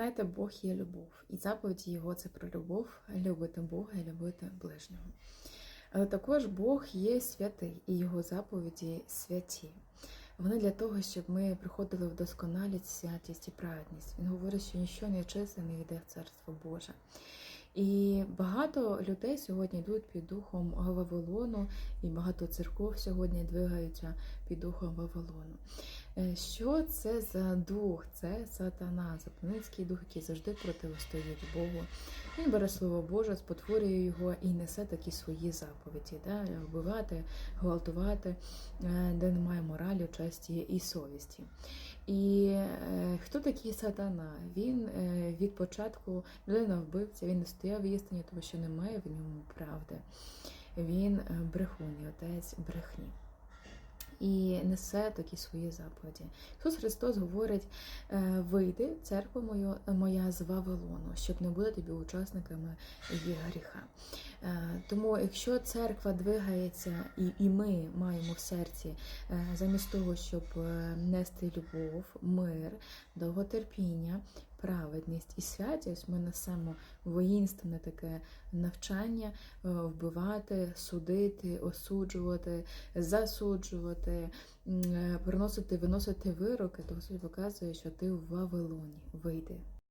Знаєте, Бог є любов, і заповіді Його це про любов, любити Бога і любити ближнього. Але також Бог є святий, і Його заповіді святі. Вони для того, щоб ми приходили в досконалість, святість і праведність. Він говорить, що нічого не чисте не йде в Царство Боже. І багато людей сьогодні йдуть під духом Вавилону, і багато церков сьогодні двигаються під духом Вавилону. Е, Що це за дух? Це сатана, запальницький дух, який завжди протистоїть Богу. Він бере слово Боже, спотворює його і несе такі свої заповіді, да? вбивати, гвалтувати, е, де немає моралі, честі і совісті. І е, хто такий сатана? Він е, від початку людина вбивця, він не стояв в істині, тому що немає в ньому правди. Він е, брехун, і отець брехні. І несе такі свої заповіді. Ісус Христос говорить: вийди, церква моя з Вавилону, щоб не бути тобі учасниками її гріха. Е, Тому, якщо церква двигається, і, і ми маємо в серці, е, замість того, щоб е, нести любов, мир, довготерпіння, праведність і святість, ми несемо воїнственне таке навчання вбивати, судити, осуджувати, засуджувати, приносити, виносити вироки, то Господь показує, що ти в Вавилоні вийди.